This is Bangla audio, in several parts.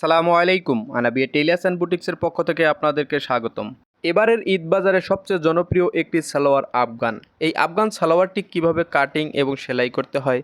সালামু আলাইকুম আনাবিয়া টেইলার্স অ্যান্ড বুটিক্সের পক্ষ থেকে আপনাদেরকে স্বাগতম। এবারের ঈদ বাজারে সবচেয়ে জনপ্রিয় একটি সালোয়ার আফগান। এই আফগান সালোয়ারটি কীভাবে কাটিং এবং সেলাই করতে হয়,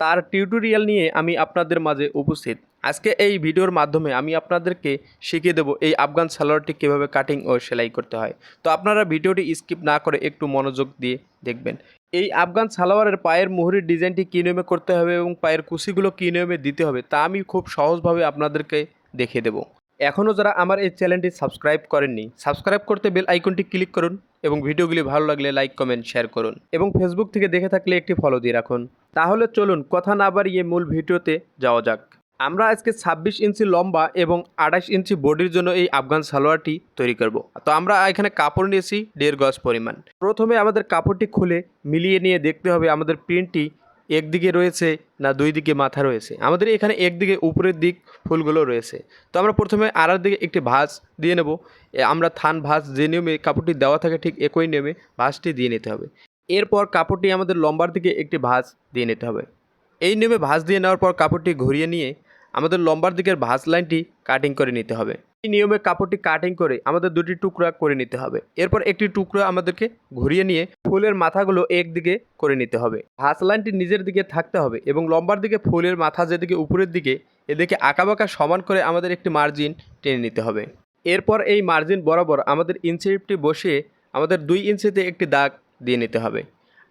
তার টিউটোরিয়াল নিয়ে আমি আপনাদের মাঝে উপস্থিত। আজকে এই ভিডিওর মাধ্যমে আমি আপনাদেরকে শিখিয়ে দেবো এই আফগান সালোয়ারটি কীভাবে কাটিং ও সেলাই করতে হয়। তো আপনারা ভিডিওটি স্কিপ না করে একটু মনোযোগ দিয়ে দেখবেন। এই আফগান সালোয়ারের পায়ের মুহুরির ডিজাইনটি কী নিয়মে করতে হবে এবং পায়ের কুচিগুলো কী নিয়মে দিতে হবে তা আমি খুব সহজভাবে আপনাদেরকে দেখিয়ে দেবো। এখনও যারা আমার এই চ্যানেলটি সাবস্ক্রাইব করেননি, সাবস্ক্রাইব করতে বেল আইকনটি ক্লিক করুন এবং ভিডিওগুলি ভালো লাগলে লাইক, কমেন্ট, শেয়ার করুন এবং ফেসবুক থেকে দেখে থাকলে একটি ফলো দিয়ে রাখুন। তাহলে চলুন কথা না বাড়িয়ে মূল ভিডিওতে যাওয়া যাক। আমরা আজকে ছাব্বিশ ইঞ্চি লম্বা এবং আঠাশ ইঞ্চি বডির জন্য এই আফগান সালোয়ারটি তৈরি করব। তো আমরা এখানে কাপড় নিয়েছি দেড় গজ পরিমাণ। প্রথমে আমাদের কাপড়টি খুলে মিলিয়ে নিয়ে দেখতে হবে আমাদের প্রিন্টটি একদিকে রয়েছে না দুই দিকে মাথা রয়েছে। আমাদের এখানে একদিকে উপরের দিক ফুলগুলো রয়েছে। তো আমরা প্রথমে আড়ার দিকে একটি ভাঁজ দিয়ে নেব। আমরা থান ভাঁজ যে নিয়মে কাপড়টি দেওয়া থাকে ঠিক একই নিয়মে ভাঁজটি দিয়ে নিতে হবে। এরপর কাপড়টি আমাদের লম্বার দিকে একটি ভাঁজ দিয়ে নিতে হবে। এই নিয়মে ভাঁজ দিয়ে নেওয়ার পর কাপড়টি ঘুরিয়ে নিয়ে আমাদের লম্বার দিকের ভাঁজ লাইনটি কাটিং করে নিতে হবে। এই নিয়মে কাপড়টি কাটিং করে আমাদের দুটি টুকরা করে নিতে হবে। এরপর একটি টুকরা আমাদেরকে ঘুরিয়ে নিয়ে ফুলের মাথাগুলো একদিকে করে নিতে হবে। হাস লাইনটি নিজের দিকে থাকতে হবে এবং লম্বার দিকে ফুলের মাথা যেদিকে উপরের দিকে, এদিকে আঁকাবাঁকা সমান করে আমাদের একটি মার্জিন টেনে নিতে হবে। এরপর এই মার্জিন বরাবর আমাদের ইঞ্চিপটি বসিয়ে আমাদের দুই ইঞ্চিতে একটি দাগ দিয়ে নিতে হবে।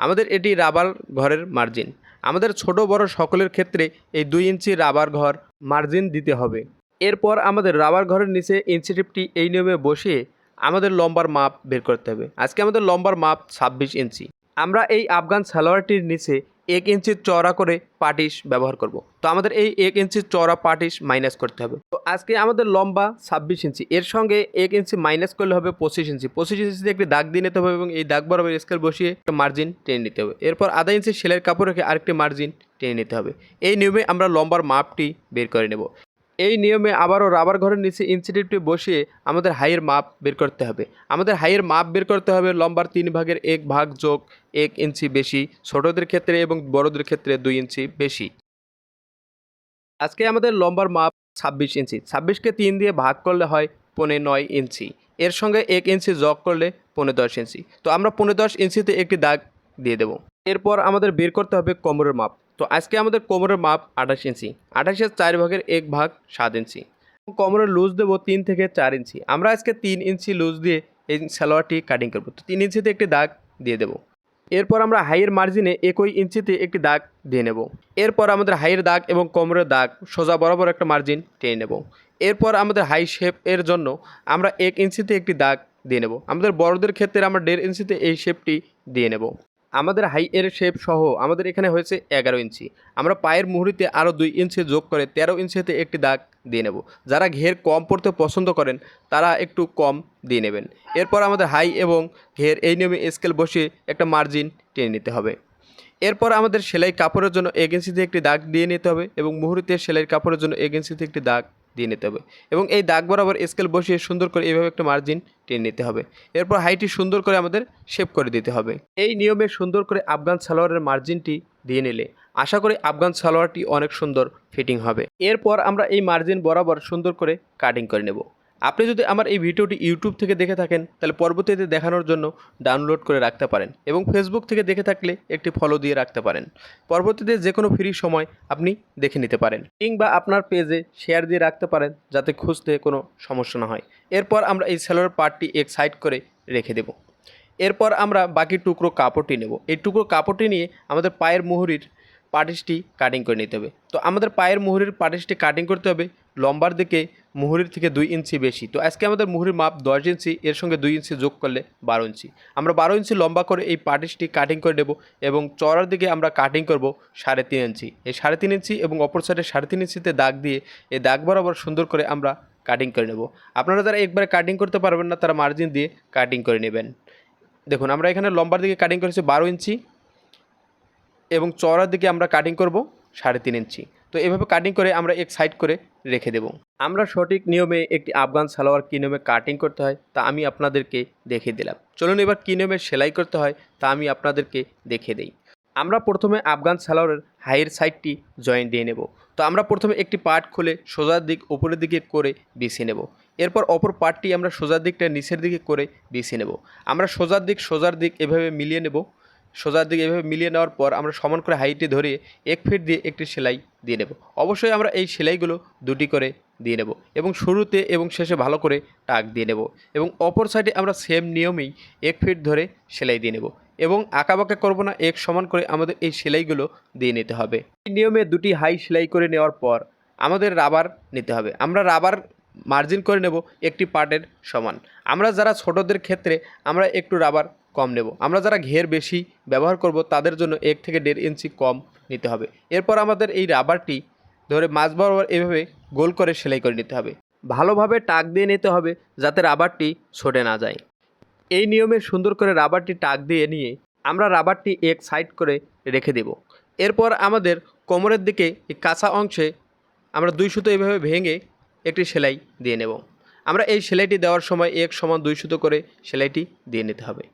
আমাদের এটি রাবার ঘরের মার্জিন আমাদের ছোট বড় সকলের ক্ষেত্রে এই দুই ইঞ্চি রাবার ঘর মার্জিন দিতে হবে। এরপর আমাদের রাবার ঘরের নিচে ইঞ্চিটিপটি এই নিয়মে বসিয়ে আমাদের লম্বার মাপ বের করতে হবে। আজকে আমাদের লম্বার মাপ ছাব্বিশ ইঞ্চি। আমরা এই আফগান সালোয়ারটির নিচে এক ইঞ্চি চওড়া করে পাটিশ ব্যবহার করব। তো আমাদের এই এক ইঞ্চি চওড়া পাটিশ মাইনাস করতে হবে। তো আজকে আমাদের লম্বা ছাব্বিশ ইঞ্চি। এর সঙ্গে এক ইঞ্চি মাইনাস করলে হবে পঁচিশ ইঞ্চি। পঁচিশ ইঞ্চিতে একটি দাগ দিয়ে নিতে হবে এবং এই দাগ বরাবর স্কেল বসিয়ে একটা মার্জিন টেনে নিতে হবে। এরপর আধা ইঞ্চি সেলের কাপড় রেখে আরেকটি মার্জিন টেনে নিতে হবে। এই নিয়মে আমরা লম্বার মাপটি বের করে নেব। এই নিয়মে আবারও রাবার ঘরের নিচে ইনস্টিটিউটটি বসিয়ে আমাদের হাইয়ের মাপ বের করতে হবে। আমাদের হাইয়ের মাপ বের করতে হবে লম্বার তিন ভাগের এক ভাগ যোগ এক ইঞ্চি বেশি, ছোটদের ক্ষেত্রে এবং বড়দের ক্ষেত্রে দুই ইঞ্চি বেশি। আজকে আমাদের লম্বার মাপ ছাব্বিশ ইঞ্চি। ছাব্বিশকে তিন দিয়ে ভাগ করলে হয় পনে নয় ইঞ্চি। এর সঙ্গে এক ইঞ্চি যোগ করলে পনে দশ ইঞ্চি। তো আমরা পনে দশ ইঞ্চিতে একটি দাগ দিয়ে দেব। এরপর আমাদের বের করতে হবে কোমরের মাপ। তো আজকে আমাদের কোমরের মাপ আঠাশ ইঞ্চি। আঠাশের চার ভাগের এক ভাগ সাত ইঞ্চি। কোমরের লুজ দেবো তিন থেকে চার ইঞ্চি। আমরা আজকে তিন ইঞ্চি লুজ দিয়ে এই সালোয়ারটি কাটিং করব। তো তিন ইঞ্চিতে একটি দাগ দিয়ে দেবো। এরপর আমরা হাইয়ের মার্জিনে একই ইঞ্চিতে একটি দাগ দিয়ে নেব। এরপর আমাদের হাইয়ের দাগ এবং কোমরের দাগ সোজা বরাবর একটা মার্জিন টেনে নেব। এরপর আমাদের হাই শেপ এর জন্য আমরা এক ইঞ্চিতে একটি দাগ দিয়ে নেব। আমাদের বড়দের ক্ষেত্রে আমরা দেড় ইঞ্চিতে এই শেপটি দিয়ে নেব। আমাদের হাই এর শেপ সহ আমাদের এখানে হয়েছে এগারো ইঞ্চি। আমরা পায়ের মুহুরিতে আরও দুই ইঞ্চি যোগ করে তেরো ইঞ্চিতে একটি দাগ দিয়ে নেব। যারা ঘের কম পড়তে পছন্দ করেন, তারা একটু কম দিয়ে নেবেন। এরপর আমাদের হাই এবং ঘের এই নিয়মে স্কেল বসিয়ে একটা মার্জিন টেনে নিতে হবে। এরপর আমাদের সেলাই কাপড়ের জন্য ইঞ্চিতে একটি দাগ দিয়ে নিতে হবে এবং মুহুরিতে সেলাই কাপড়ের জন্য ইঞ্চিতে একটি দাগ দিয়ে নিতে হবে। এবং এই দাগ বরাবর স্কেল বসিয়ে সুন্দর করে এইভাবে একটা মার্জিন টেনে নিতে হবে। এরপর হাইটি সুন্দর করে আমাদের শেপ করে দিতে হবে। এই নিয়মে সুন্দর করে আফগান সালোয়ারের মার্জিনটি দিয়ে নিলে আশা করি আফগান সালোয়ারটি অনেক সুন্দর ফিটিং হবে। এরপর আমরা এই মার্জিন বরাবর সুন্দর করে কাটিং করে নেব। আপনি যদি আমার এই ভিডিওটি ইউটিউব থেকে দেখে থাকেন, তাহলে পরবর্তীতে দেখানোর জন্য ডাউনলোড করে রাখতে পারেন এবং ফেসবুক থেকে দেখে থাকলে একটি ফলো দিয়ে রাখতে পারেন। পরবর্তীতে যে কোনো ফ্রি সময় আপনি দেখে নিতে পারেন কিংবা আপনার পেজে শেয়ার দিয়ে রাখতে পারেন যাতে খুঁজতে কোনো সমস্যা না হয়। এরপর আমরা এই সেলোয়ার পার্টটি এক সাইড করে রেখে দেব। এরপর আমরা বাকি টুকরো কাপড়টি নেব। এই টুকরো কাপড়টি নিয়ে আমাদের পায়ের মুহুরির পাটিশটি কাটিং করে নিতে হবে। তো আমাদের পায়ের মুহুরির পাটিশটি কাটিং করতে হবে, লম্বার দিকে মুহুরির থেকে দুই ইঞ্চি বেশি। তো আজকে আমাদের মুহুরির মাপ দশ ইঞ্চি এর সঙ্গে দুই ইঞ্চি যোগ করলে বারো ইঞ্চি আমরা বারো ইঞ্চি লম্বা করে এই পাটিশটি কাটিং করে নেব এবং চড়ার দিকে আমরা কাটিং করব সাড়ে তিন ইঞ্চি এই সাড়ে তিন ইঞ্চি এবং অপর সাইডে সাড়ে তিন ইঞ্চিতে দাগ দিয়ে এই দাগ বরাবর সুন্দর করে আমরা কাটিং করে নেব। আপনারা যারা একবারে কাটিং করতে পারবেন না, তারা মার্জিন দিয়ে কাটিং করে নেবেন। দেখুন, আমরা এখানে লম্বার দিকে কাটিং করেছি বারো ইঞ্চি এবং চওড়ার দিকে আমরা কাটিং করব সাড়ে তিন ইঞ্চি। তো এভাবে কাটিং করে আমরা এক সাইড করে রেখে দেব। আমরা সঠিক নিয়মে একটি আফগান সালোয়ার কী নিয়মে কাটিং করতে হয় তা আমি আপনাদেরকে দেখিয়ে দিলাম। চলুন এবার কী নিয়মে সেলাই করতে হয় তা আমি আপনাদেরকে দেখিয়ে দিই। আমরা প্রথমে আফগান সালোয়ারের হাইয়ের সাইডটি জয়েন দিয়ে নেব। তো আমরা প্রথমে একটি পার্ট খুলে সোজার দিক উপরের দিকে করে বিছিয়ে নেব। এরপর অপর পার্টটি আমরা সোজার দিকটা নিচের দিকে করে বিছিয়ে নেব। আমরা সোজার দিক সোজার দিক এভাবে মিলিয়ে নেব। সোজার দিকে এভাবে মিলিয়ে নেওয়ার পর আমরা সমান করে হাইটে ধরে এক ফিট দিয়ে একটি সেলাই দিয়ে নেব। অবশ্যই আমরা এই সেলাইগুলো দুটি করে দিয়ে নেব এবং শুরুতে এবং শেষে ভালো করে টাক দিয়ে নেব এবং অপর সাইডে আমরা সেম নিয়মেই এক ফিট ধরে সেলাই দিয়ে নেব এবং আঁকাবাঁকা করব না, এক সমান করে আমাদের এই সেলাইগুলো দিয়ে নিতে হবে। এই নিয়মে দুটি হাই সেলাই করে নেওয়ার পর আমাদের রাবার নিতে হবে। আমরা রাবার মার্জিন করে নেব একটি পার্টের সমান। আমরা যারা ছোটদের ক্ষেত্রে আমরা একটু রাবার কম নেব। আমরা যারা ঘের বেশি ব্যবহার করব, তাদের জন্য এক থেকে দেড় ইঞ্চি কম নিতে হবে। এরপর আমাদের এই রাবারটি ধরে মাছ বরাবর এভাবে গোল করে সেলাই করে নিতে হবে। ভালোভাবে টাক দিয়ে নিতে হবে যাতে রাবারটি ছোটে না যায়। এই নিয়মে সুন্দর করে রাবারটি টাক দিয়ে নিয়ে আমরা রাবারটি এক সাইড করে রেখে দেব। এরপর আমাদের কোমরের দিকে এই কাঁচা অংশে আমরা দুই সুতো এভাবে ভেঙে একটি সেলাই দিয়ে নেব। আমরা এই সেলাইটি দেওয়ার সময় এক সমান দুই সুতো করে সেলাইটি দিয়ে নিতে হবে।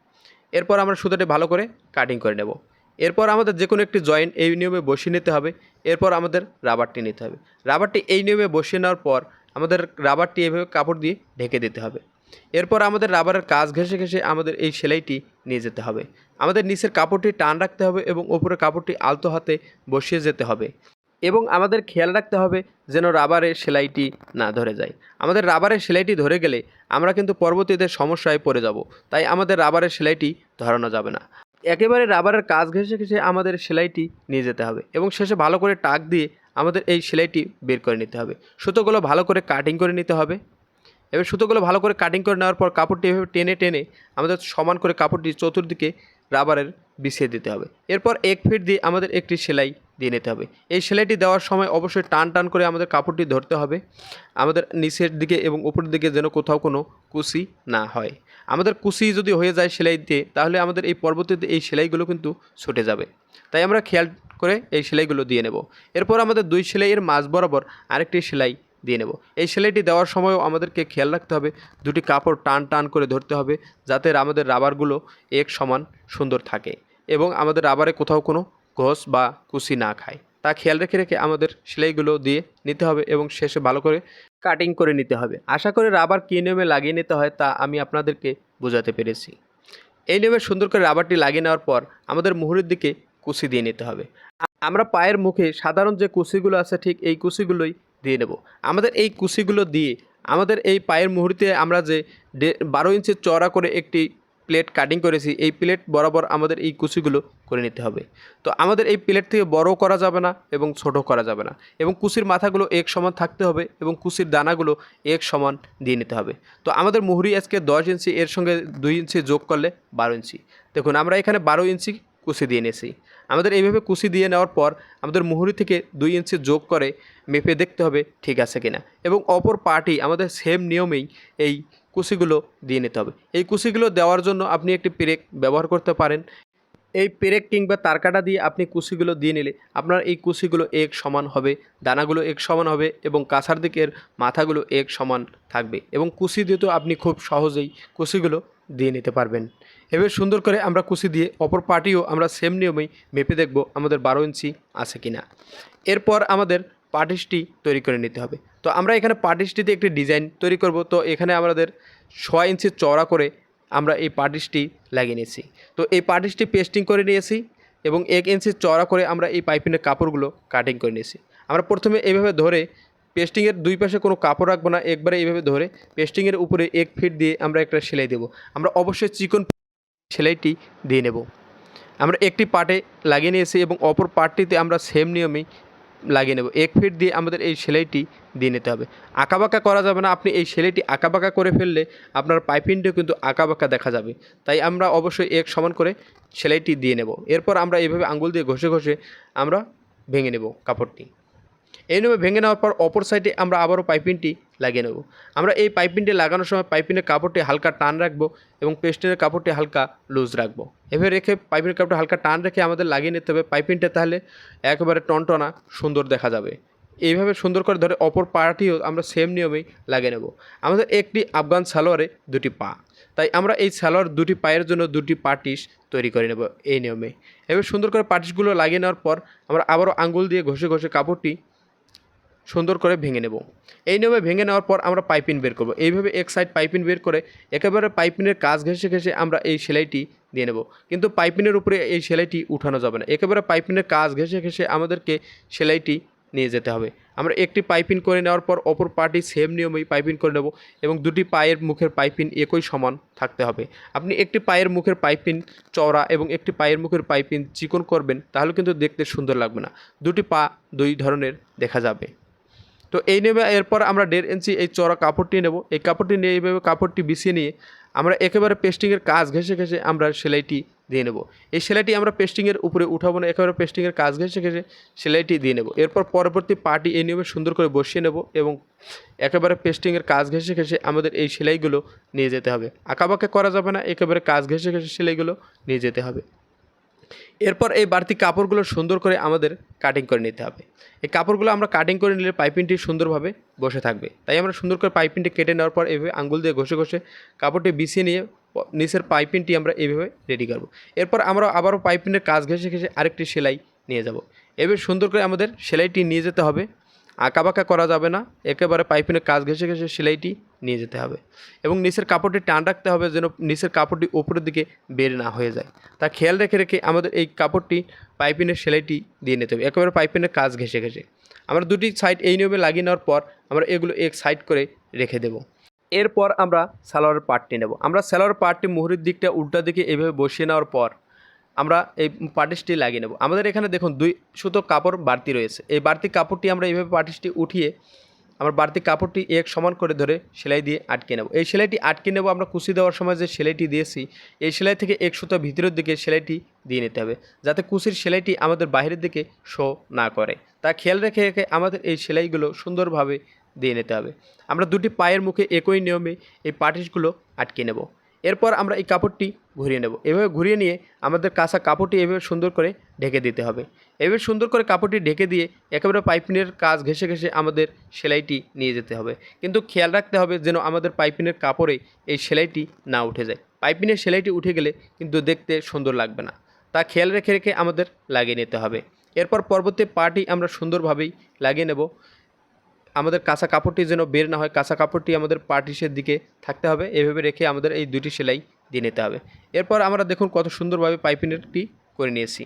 এরপর আমরা সুতোটি ভালো করে কাটিং করে নেব। এরপর আমাদের যে কোনো একটি জয়েন্ট এই নিয়মে বসিয়ে নিতে হবে। এরপর আমাদের রাবারটি নিতে হবে। রাবারটি এই নিয়মে বসিয়ে নেওয়ার পর আমাদের রাবারটি এভাবে কাপড় দিয়ে ঢেকে দিতে হবে। এরপর আমাদের রাবারের কাজ ঘেঁষে ঘেঁষে আমাদের এই সেলাইটি নিয়ে যেতে হবে। আমাদের নিচের কাপড়টি টান রাখতে হবে এবং উপরের কাপড়টি আলতো হাতে বসিয়ে যেতে হবে। এবং আমাদের খেয়াল রাখতে হবে যেন রাবারের সেলাইটি না ধরে যায়। আমাদের রাবারের সেলাইটি ধরে গেলে আমরা কিন্তু পরবর্তীতে সমস্যায় পড়ে যাব। তাই আমাদের রাবারের সেলাইটি ধরানো যাবে না। একেবারে রাবারের কাজ ঘেঁষে ঘেঁষে আমাদের সেলাইটি নিয়ে যেতে হবে এবং শেষে ভালো করে টাক দিয়ে আমাদের এই সেলাইটি বের করে নিতে হবে। সুতোগুলো ভালো করে কাটিং করে নিতে হবে। এবার সুতোগুলো ভালো করে কাটিং করে নেওয়ার পর কাপড়টি এভাবে টেনে টেনে আমাদের সমান করে কাপড়টি চতুর্দিকে রাবারের বিছিয়ে দিতে হবে। এরপর এক ফিট দিয়ে আমাদের একটি সেলাই দিয়ে নিতে হবে। এই সেলাইটি দেওয়ার সময় অবশ্যই টান টান করে আমাদের কাপড়টি ধরতে হবে। আমাদের নিচের দিকে এবং উপরের দিকে যেন কোথাও কোনো কুচি না হয়। আমাদের কুচি যদি হয়ে যায় সেলাই দিয়ে, তাহলে আমাদের এই পরবর্তীতে এই সেলাইগুলো কিন্তু ছুটে যাবে। তাই আমরা খেয়াল করে এই সেলাইগুলো দিয়ে নেব। এরপর আমাদের দুই সেলাইয়ের মাঝ বরাবর আরেকটি সেলাই দিয়ে নেব। এই সেলাইটি দেওয়ার সময়ও আমাদেরকে খেয়াল রাখতে হবে, দুটি কাপড় টান টান করে ধরতে হবে যাতে আমাদের রাবারগুলো এক সমান সুন্দর থাকে এবং আমাদের রাবারে কোথাও কোনো ঘষ বা কুচি না খায়। তা খেয়াল রেখে রেখে আমাদের সেলাইগুলো দিয়ে নিতে হবে এবং শেষে ভালো করে কাটিং করে নিতে হবে। আশা করে রাবার কী নিয়মে লাগিয়ে নিতে হয় তা আমি আপনাদেরকে বোঝাতে পেরেছি। এই নিয়মে সুন্দর করে রাবারটি লাগিয়ে নেওয়ার পর আমাদের মুহুরের দিকে কুচি দিয়ে নিতে হবে। আমরা পায়ের মুখে সাধারণ যে কুচিগুলো আছে ঠিক এই কুচিগুলোই দিয়ে নেব। আমাদের এই কুচিগুলো দিয়ে আমাদের এই পায়ের মুহুরিতে আমরা যে বারো ইঞ্চি চড়া করে একটি প্লেট কাটিং করেছি, এই প্লেট বরাবর আমাদের এই কুচিগুলো করে নিতে হবে। তো আমাদের এই প্লেট থেকে বড় করা যাবে না এবং ছোট করা যাবে না এবং কুচির মাথাগুলো এক সমান থাকতে হবে এবং কুচির দানাগুলো এক সমান দিয়ে নিতে হবে। তো আমাদের মুহুরি আজকে দশ ইঞ্চি, এর সঙ্গে দুই ইঞ্চি যোগ করলে বারো ইঞ্চি। দেখুন, আমরা এখানে বারো ইঞ্চি কুচি দিয়ে নিয়েছি। আমাদের এইভাবে কুচি দিয়ে নেওয়ার পর আমাদের মুহুরি থেকে দুই ইঞ্চি যোগ করে মেপে দেখতে হবে ঠিক আছে কিনা। এবং অপর পার্টি আমাদের সেম নিয়মেই এই কুচিগুলো দিয়ে নিতে হবে। এই কুচিগুলো দেওয়ার জন্য আপনি একটি পেরেক ব্যবহার করতে পারেন। এই পেরেক কিংবা তারকাটা দিয়ে আপনি কুচিগুলো দিয়ে নিলে আপনার এই কুচিগুলো এক সমান হবে, দানাগুলো এক সমান হবে এবং কাছার দিকের মাথাগুলো এক সমান থাকবে। এবং কুচি দিয়ে তো আপনি খুব সহজেই কুচিগুলো দিয়ে নিতে পারবেন। এবার সুন্দর করে আমরা কুচি দিয়ে অপর পার্টিও আমরা সেম নিয়মেই মেপে দেখব আমাদের বারো ইঞ্চি আছে কি না এরপর আমাদের পার্টিসটি তৈরি করে নিতে হবে। তো আমরা এখানে পার্টিসটিতে একটি ডিজাইন তৈরি করব। তো এখানে আমাদের ছয় ইঞ্চি চওড়া করে আমরা এই পার্টিসটি লাগিয়ে নিয়েছি। তো এই পার্টিসটি পেস্টিং করে নিয়েছি এবং এক ইঞ্চি চওড়া করে আমরা এই পাইপিনের কাপড়গুলো কাটিং করে নিয়েছি। আমরা প্রথমে এইভাবে ধরে পেস্টিংয়ের দুই পাশে কোনো কাপড় রাখব না, একবারে এইভাবে ধরে পেস্টিংয়ের উপরে এক ফিট দিয়ে আমরা একটা সেলাই দেবো। আমরা অবশ্যই চিকন সেলাইটি দিয়ে নেব। আমরা একটি পার্টে লাগিয়ে নিয়েছি এবং অপর পার্টটিতে আমরা সেম নিয়মেই লাগিয়ে নেব। এক ফিট দিয়ে আমাদের এই সেলাইটি দিয়ে নিতে হবে। আঁকাবাঁকা করা যাবে না। আপনি এই সেলাইটি আঁকাবাঁকা করে ফেললে আপনার পাইপিংটাও কিন্তু আঁকাবাঁকা দেখা যাবে। তাই আমরা অবশ্যই এক সমান করে সেলাইটি দিয়ে নেব। এরপর আমরা এইভাবে আঙ্গুল দিয়ে ঘষে ঘষে আমরা ভেঙে নেব কাপড়টি। এই নিয়মে ভেঙে নেওয়ার পর অপর সাইডে আমরা আবারও পাইপিংটি লাগিয়ে নেব। আমরা এই পাইপিংটি লাগানোর সময় পাইপিনের কাপড়টি হালকা টান রাখব এবং পেস্টিনের কাপড়টি হালকা লুজ রাখব। এভাবে রেখে পাইপিনের কাপড়টি হালকা টান রেখে আমাদের লাগিয়ে নিতে হবে। পাইপিংটা তাহলে একেবারে টনটনা সুন্দর দেখা যাবে। এইভাবে সুন্দর করে ধরে অপর পাটিও আমরা সেম নিয়মেই লাগিয়ে নেব। আমাদের একটি আফগান সালোয়ারে দুটি পা। তাই আমরা এই সালোয়ার দুটি পায়ের জন্য দুটি পার্টিস তৈরি করে নেব এই নিয়মে। এবার সুন্দর করে পার্টিসগুলো লাগিয়ে নেওয়ার পর আমরা আবারও আঙ্গুল দিয়ে ঘষে ঘষে কাপড়টি সুন্দর করে ভেঙে নেব। এই নিয়মে ভেঙে নেওয়ার পর আমরা পাইপিন বের করব। এইভাবে এক সাইড পাইপিন বের করে একেবারে পাইপিনের কাজ ঘেঁষে ঘেঁষে আমরা এই সেলাইটি দিয়ে নেব। কিন্তু পাইপিনের উপরে এই সেলাইটি উঠানো যাবে না। একেবারে পাইপিনের কাজ ঘেঁষে ঘেঁষে আমাদেরকে সেলাইটি নিয়ে যেতে হবে। আমরা একটি পাইপিন করে নেওয়ার পর অপর পার্টি সেম নিয়মেই পাইপিন করে নেব এবং দুটি পায়ের মুখের পাইপিন একই সমান থাকতে হবে। আপনি একটি পায়ের মুখের পাইপিন চওড়া এবং একটি পায়ের মুখের পাইপিন চিকন করবেন, তাহলে কিন্তু দেখতে সুন্দর লাগবে না। দুটি পা দুই ধরনের দেখা যাবে। তো এই নেবে এরপর আমরা দেড় ইঞ্চি এই চড়া কাপড়টি নেব। এই কাপড়টি নিয়ে এইভাবে কাপড়টি বিছিয়ে নিয়ে আমরা একেবারে পেস্টিংয়ের কাজ ঘেঁষে ঘেঁষে আমরা সেলাইটি দিয়ে নেব। এই সেলাইটি আমরা পেস্টিংয়ের উপরে উঠাবো না, একেবারে পেস্টিংয়ের কাজ ঘেঁষে ঘেঁষে সেলাইটি দিয়ে নেব। এরপর পরবর্তী পার্টি এই নিয়মে সুন্দর করে বসিয়ে নেব এবং একেবারে পেস্টিংয়ের কাজ ঘেঁষে ঘেঁষে আমাদের এই সেলাইগুলো নিয়ে যেতে হবে। আঁকাবাঁকা করা যাবে না, একেবারে কাজ ঘেঁষে ঘেঁষে সেলাইগুলো নিয়ে যেতে হবে। এরপর এই বাড়তি কাপড়গুলো সুন্দর করে আমাদের কাটিং করে নিতে হবে। এই কাপড়গুলো আমরা কাটিং করে নিলে পাইপিংটি সুন্দরভাবে বসে থাকবে। তাই আমরা সুন্দর করে পাইপিংটি কেটে নেওয়ার পর এভাবে আঙ্গুল দিয়ে ঘষে ঘষে কাপড়টি বিছিয়ে নিয়ে নিচের পাইপিংটি আমরা এইভাবে রেডি করব। এরপর আমরা আবারও পাইপিংয়ের কাজ ঘেঁষে ঘেঁষে আরেকটি সেলাই নিয়ে যাব। এভাবে সুন্দর করে আমাদের সেলাইটি নিয়ে যেতে হবে। আঁকাবাঁকা করা যাবে না, একেবারে পাইপিনের কাজ ঘেঁষে ঘেঁষে সেলাইটি নিয়ে যেতে হবে এবং নিচের কাপড়টি টান রাখতে হবে যেন নিচের কাপড়টি উপরের দিকে বের না হয়ে যায়। তা খেয়াল রেখে রেখে আমাদের এই কাপড়টি পাইপিনের সেলাইটি দিয়ে নিতে হবে, একেবারে পাইপিনের কাজ ঘেঁষে ঘেঁষে। আমরা দুটি সাইড এই নিয়মে লাগিয়ে নেওয়ার পর আমরা এগুলো এক সাইড করে রেখে দেবো। এরপর আমরা সালোয়ারের পার্টটি নেব। আমরা সালোয়ার পার্টটি মুহুরির দিকটা উল্টা দিকে এভাবে বসিয়ে নেওয়ার পর আমরা এই পার্টিসটি লাগিয়ে নেব। আমাদের এখানে দেখুন দুই সুতো কাপড় বাড়তি রয়েছে। এই বাড়তি কাপড়টি আমরা এইভাবে পার্টিসটি উঠিয়ে আমরা বাড়তি কাপড়টি এক সমান করে ধরে সেলাই দিয়ে আটকে নেব। এই সেলাইটি আটকে নেব, আমরা কুচি দেওয়ার সময় যে সেলাইটি দিয়েছি, এই সেলাই থেকে এক সুতো ভিতরের দিকে সেলাইটি দিয়ে নিতে হবে, যাতে কুচির সেলাইটি আমাদের বাইরের দিকে শো না করে। তা খেয়াল রেখে রেখে আমাদের এই সেলাইগুলো সুন্দরভাবে দিয়ে নিতে হবে। আমরা দুটি পায়ের মুখে একই নিয়মে এই পার্টিসগুলো আটকে নেব। এরপর আমরা এই কাপড়টি ঘুরিয়ে নেব। এভাবে ঘুরিয়ে নিয়ে আমাদের কাঁচা কাপড়টি এভাবে সুন্দর করে ঢেকে দিতে হবে। এভাবে সুন্দর করে কাপড়টি ঢেকে দিয়ে একেবারে পাইপিনের কাজ ঘেঁষে ঘেঁষে আমাদের সেলাইটি নিয়ে যেতে হবে। কিন্তু খেয়াল রাখতে হবে যেন আমাদের পাইপিনের কাপড়ে এই সেলাইটি না উঠে যায়। পাইপিনের সেলাইটি উঠে গেলে কিন্তু দেখতে সুন্দর লাগবে না। তা খেয়াল রেখে রেখে আমাদের লাগিয়ে নিতে হবে। এরপর পরবর্তী পাটি আমরা সুন্দরভাবেই লাগিয়ে নেব। আমাদের কাঁচা কাপড়টি যেন বের না হয়, কাঁচা কাপড়টি আমাদের পার্টিসের দিকে থাকতে হবে। এভাবে রেখে আমাদের এই দুটি সেলাই দিয়ে নিতে হবে। এরপর আমরা দেখুন কত সুন্দরভাবে পাইপিনেরটি করে নিয়েছি।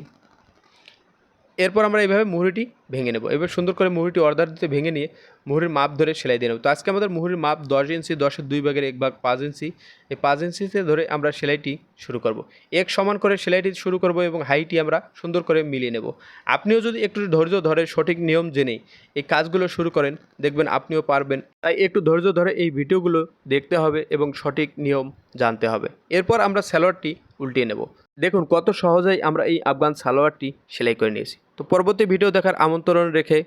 এরপর আমরা এইভাবে মুহুরিটি ভেঙে নেব। এবার সুন্দর করে মুহুরিটি অর্ডার দিতে ভেঙে নিয়ে মুহুরির মাপ ধরে সেলাই দিয়ে নেব। তো আজকে আমাদের মুহুরির মাপ দশ ইঞ্চি, দশের দুই ভাগের এক ভাগ পাঁচ ইঞ্চি। এই পাঁচ ইঞ্চিতে ধরে আমরা সেলাইটি শুরু করব। এক সমান করে সেলাইটি শুরু করব এবং হাইটি আমরা সুন্দর করে মিলিয়ে নেব। আপনিও যদি একটু ধৈর্য ধরে সঠিক নিয়ম জেনে এই কাজগুলো শুরু করেন, দেখবেন আপনিও পারবেন। তাই একটু ধৈর্য ধরে এই ভিডিওগুলো দেখতে হবে এবং সঠিক নিয়ম জানতে হবে। এরপর আমরা স্যালোয়ারটি উল্টিয়ে নেব। দেখুন কত সহজেই আমরা এই আফগান সালোয়ারটি সেলাই করে নিয়েছি। তো পরবর্তী ভিডিও দেখার আমন্ত্রণ রেখে